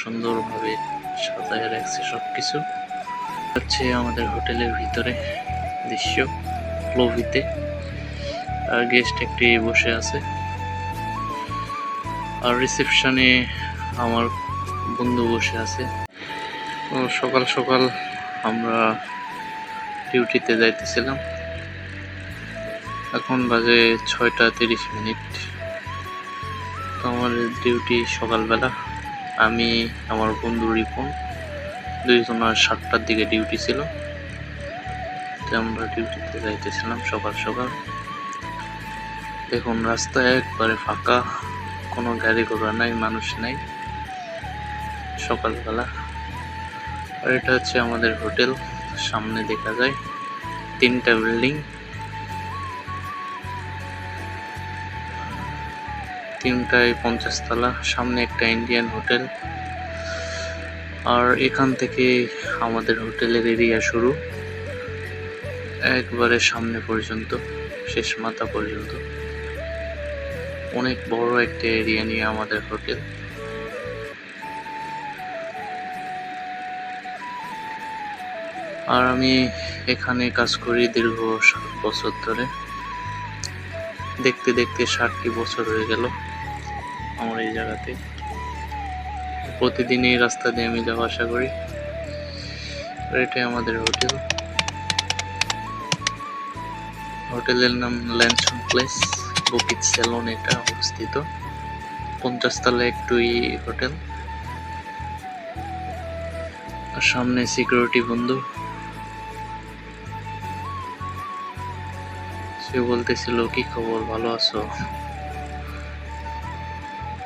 সুন্দরভাবে সাজায় রাখছে সবকিছু। হচ্ছে আমাদের হোটেলের ভিতরে দৃশ্য লবিতে আর গেস্ট একটি বসে আছে। আর রিসেপশনে আমার বন্ধু বসে আছে। সকাল সকাল আমরা ডিউটিতে যাইতেছিলাম। এখন বাজে ছয়টা তিরিশ মিনিট। তো আমার ডিউটি সকালবেলা। আমি, আমার বন্ধু রিপন, দুইজনের সাতটার দিকে ডিউটি ছিল। তো আমরা ডিউটিতে যাইতেছিলাম সকাল সকাল। দেখুন, রাস্তা একবারে ফাঁকা, কোনো গাড়ি ঘোড়া নাই, মানুষ নাই। সকালবেলা। আর এটা হচ্ছে আমাদের হোটেল, সামনে দেখা যায়। তিনটা বিল্ডিং। তিনটায় পঞ্চাশ তলা সামনে একটা ইন্ডিয়ান হোটেল আর এখান থেকে আমাদের হোটেলের এরিয়া শুরু, একবারে সামনে পর্যন্ত, শেষ মাথা পর্যন্ত। অনেক বড় একটা এরিয়া নিয়ে আমাদের হোটেল আর আমি এখানে কাজ করি দীর্ঘ সাত বছর ধরে। দেখতে দেখতে ষাটটি বছর হয়ে গেল। আমার এই জায়গাতে। প্রতিদিন এই রাস্তা দিয়ে আমি যাওয়া আসা করি। এটাই আমাদের হোটেল। হোটেলের নাম ল্যান্সন প্লেস বুকিট সেলন এটা অবস্থিত। পঞ্চাশ তলা একটুই হোটেল। আর সামনে সিকিউরিটি বন্ধু। সে বলতেছিল, কি খবর? ভালো আছো?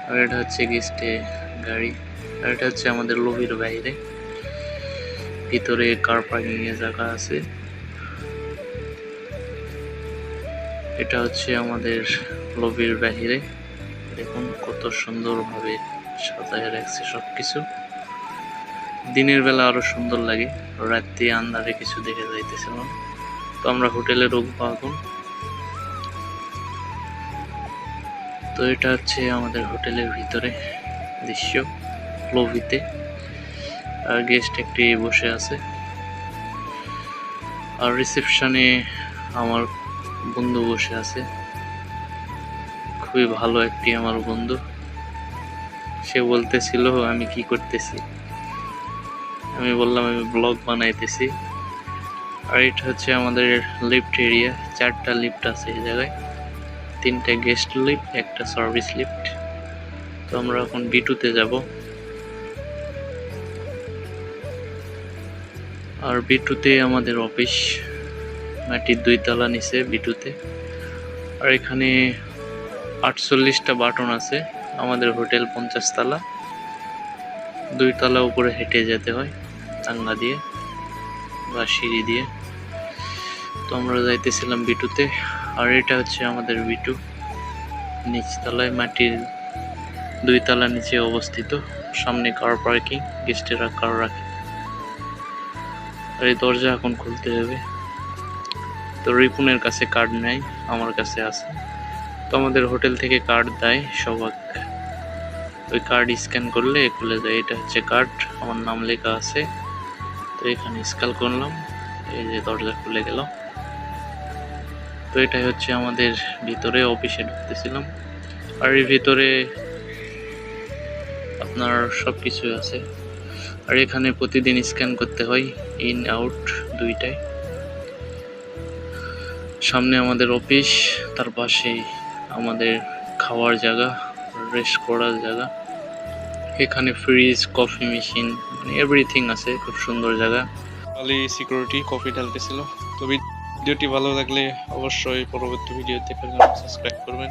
আর এটা হচ্ছে গেস্টে গাড়ি, আর এটা হচ্ছে আমাদের লবির বাইরে। ভিতরে কার পার্কিং এর জায়গা আছে। এটা হচ্ছে আমাদের লবির বাইরে। দেখুন কত সুন্দরভাবে সাজায় রাখছে সবকিছু। দিনের বেলা আরও সুন্দর লাগে। রাত্রি আন্ধারে কিছু দেখে যাইতেছিল। তো আমরা হোটেলে ঢুকবো এখন তো এটা হচ্ছে আমাদের হোটেলের ভিতরে দৃশ্য লবিতে আর গেস্ট একটি বসে আছে। আর রিসেপশনে আমার বন্ধু বসে আছে। খুবই ভালো একটি আমার বন্ধু। সে বলতেছিল, আমি কি করতেছি? আমি বললাম, আমি ব্লগ বানাইতেছি। আর এটা হচ্ছে আমাদের লিফট এরিয়া চারটা লিফট আছে এই জায়গায়। তিনটা গেস্ট লিফট একটা সার্ভিস লিফট তো আমরা এখন বিটুতে যাব। আর বিটুতে আমাদের অফিস মাটির দুই তলা নিচে বিটুতে আর এখানে আটচল্লিশটা বাটন আছে, আমাদের হোটেল পঞ্চাশ তলা। দুই তলা উপরে হেঁটে যেতে হয়, টাঙ্গা দিয়ে বা সিঁড়ি দিয়ে। তো আমরা যাইতেছিলাম বিটুতে আর এটা হচ্ছে আমাদের বিটু। নিচতলায় মাটির দুই তলা নিচে অবস্থিত। সামনে কার পার্কিং গেস্টেরা কার রাখে। আর এই দরজা এখন খুলতে হবে। তো রিপুনের কাছে কার্ড নেই, আমার কাছে আছে। তো আমাদের হোটেল থেকে কার্ড দেয় সবাক। ওই কার্ড স্ক্যান করলে খুলে যায়। এটা হচ্ছে কার্ড আমার নাম লেখা আছে। তো এখানে স্ক্যান করলাম, এই যে দরজা খুলে গেল। তো এটাই হচ্ছে আমাদের ভিতরে, অফিসে ঢুকতেছিলাম। আর এর ভিতরে আপনার সব কিছু আছে। আর এখানে প্রতিদিন স্ক্যান করতে হয়, ইন, আউট দুইটাই সামনে আমাদের অফিস, তার পাশেই আমাদের খাওয়ার জায়গা রেস্ট করার জায়গা। এখানে ফ্রিজ কফি মেশিন মানে এভরিথিং আছে, খুব সুন্দর জায়গা। খালি সিকিউরিটি কফি ঢালতেছিল। তো ভিডিওটি ভালো লাগলে অবশ্যই পরবর্তী ভিডিও দেখার জন্য সাবস্ক্রাইব করবেন।